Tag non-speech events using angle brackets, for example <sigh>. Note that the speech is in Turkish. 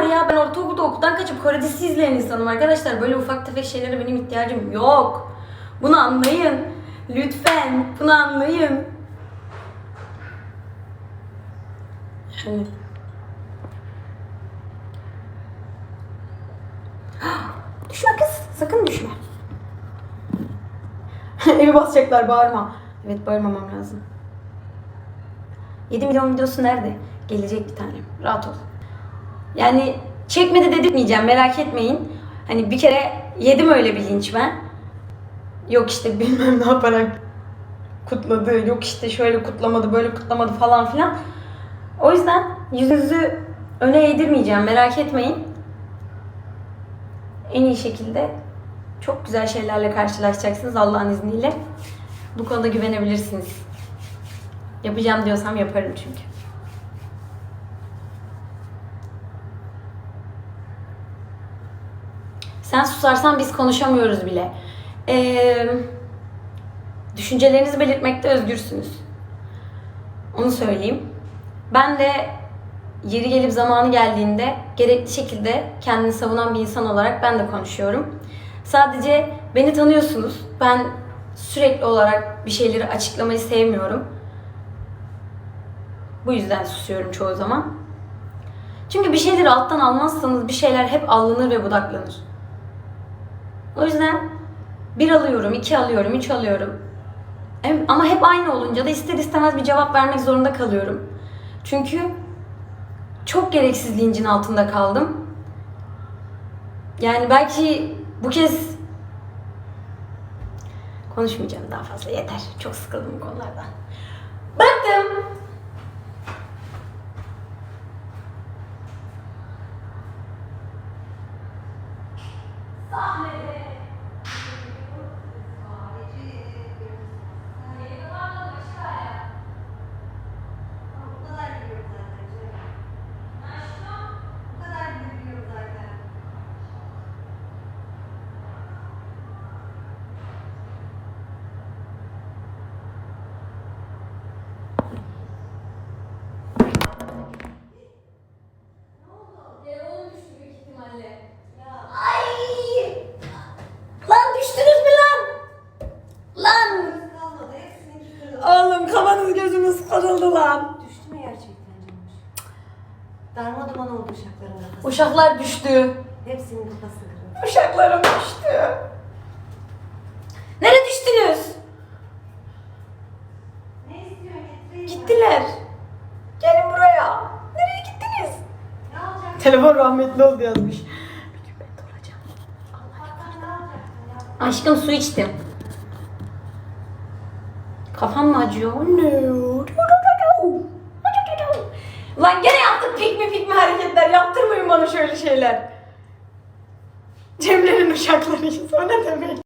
var ya? Ben ortaokulda okuldan kaçıp Kore dizisi izleyen insanım arkadaşlar. Böyle ufak tefek şeylere benim ihtiyacım yok. Bunu anlayın. Lütfen bunu anlayın. Yani. <gasps> Düşme kız. Sakın düşme. <laughs> Evi basacaklar bağırma. Evet bağırmamam lazım. 7 milyon videosu nerede? Gelecek bir tanem. Rahat ol. Yani çekmedi dedirtmeyeceğim merak etmeyin. Hani bir kere yedim öyle bir linç ben. Yok işte <laughs> bilmem ne yaparak kutladı. Yok işte şöyle kutlamadı böyle kutlamadı falan filan. O yüzden yüzünüzü öne eğdirmeyeceğim merak etmeyin. En iyi şekilde çok güzel şeylerle karşılaşacaksınız Allah'ın izniyle. Bu konuda güvenebilirsiniz. Yapacağım diyorsam yaparım çünkü. Sen susarsan biz konuşamıyoruz bile. Ee, düşüncelerinizi belirtmekte özgürsünüz. Onu söyleyeyim. Ben de yeri gelip zamanı geldiğinde gerekli şekilde kendini savunan bir insan olarak ben de konuşuyorum. Sadece beni tanıyorsunuz. Ben sürekli olarak bir şeyleri açıklamayı sevmiyorum. Bu yüzden susuyorum çoğu zaman. Çünkü bir şeyleri alttan almazsanız bir şeyler hep alınır ve budaklanır. O yüzden bir alıyorum, iki alıyorum, üç alıyorum. Ama hep aynı olunca da ister istemez bir cevap vermek zorunda kalıyorum. Çünkü çok gereksiz lincin altında kaldım. Yani belki bu kez konuşmayacağım daha fazla yeter. Çok sıkıldım bu konulardan. Baktım. Sahnede kırıldı lan. Düştü mü gerçekten? Darma duman oldu uşakların kafası. Uşaklar düştü. Hepsinin kafası kırıldı. Uşaklarım düştü. Nereye düştünüz? Ne istiyorsun getireyim? Gittiler. Gelin buraya. Nereye gittiniz? Ne alacaksın? Telefon rahmetli oldu yazmış. Ne? Aşkım su içtim. Kafam mı acıyor? Ne? Lan gene yaptık pik mi pik mi hareketler. Yaptırmayın bana şöyle şeyler. Cemre'nin uşakları. O ne demek?